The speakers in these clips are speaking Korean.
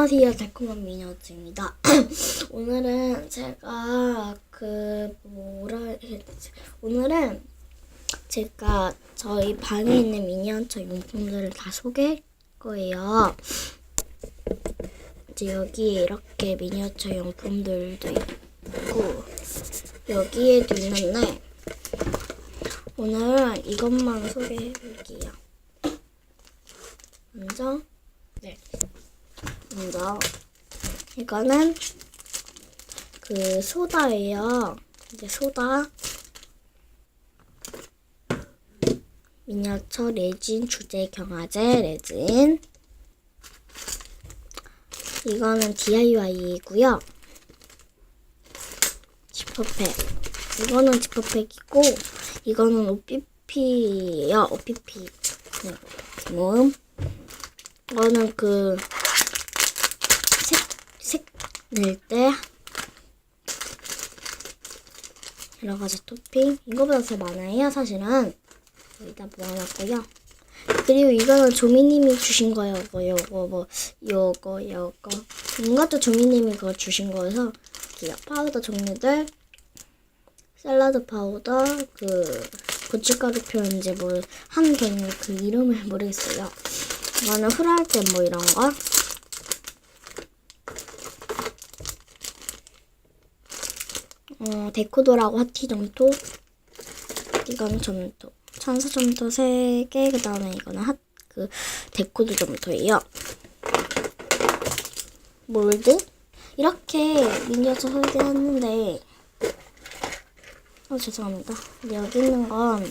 안녕하세요. 달콤한 미녀즈입니다. 오늘은 제가 그 뭐라 해야 되지? 오늘은 제가 저희 방에 있는 미니어처 용품들을 다 소개할 거예요. 이제 여기에 이렇게 미니어처 용품들도 있고 여기에도 있는데 오늘은 이것만 소개해 볼게요. 먼저? 네 먼저 이거는 그 소다예요. 이제 소다. 미니어처 레진 주제 경화제 레진. 이거는 DIY이고요. 지퍼팩. 이거는 지퍼팩이고 이거는 OPP예요. OPP 네, 모음. 이거는 그 색낼때 여러 가지 토핑. 이거보다 더 많아요 사실은. 여기다 모아놨고요. 그리고 이거는 조미님이 주신 거예요. 뭐 요거 뭐 요거 요거. 이것도 조미님이 그거 주신 거여서 이렇게 파우더 종류들 샐러드 파우더 그 고춧가루 표현인지 뭘한 개는 그 이름을 모르겠어요. 이거는 후라이 땐뭐 이런 거 어, 데코도라고 하티 점토. 이건 점토. 천사 점토 3개. 그 다음에 이거는 핫, 그, 데코도 점토예요. 몰드? 이렇게 미니어처 설계했는데, 어, 죄송합니다. 여기 있는 건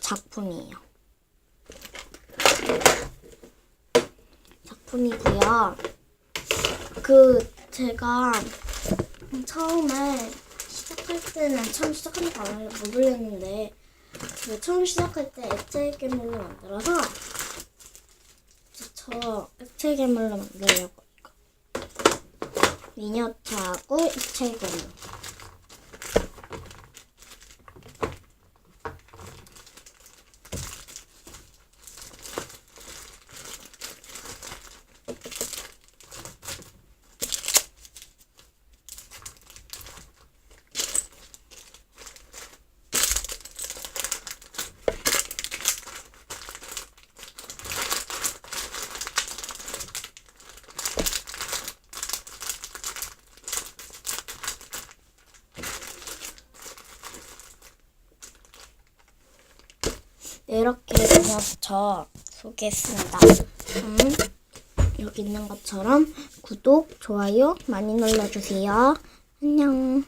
작품이에요. 작품이고요. 그, 제가 처음에 시작할 때는 처음 안 올려- 못 올렸는데. 그 처음 시작할 때 액체 괴물로 만들어서 저 액체 괴물로 만들려고 이거 미니어처하고 액체 괴물 이렇게 미니어처 소개했습니다. 음, 여기 있는 것처럼 구독, 좋아요 많이 눌러주세요. 안녕.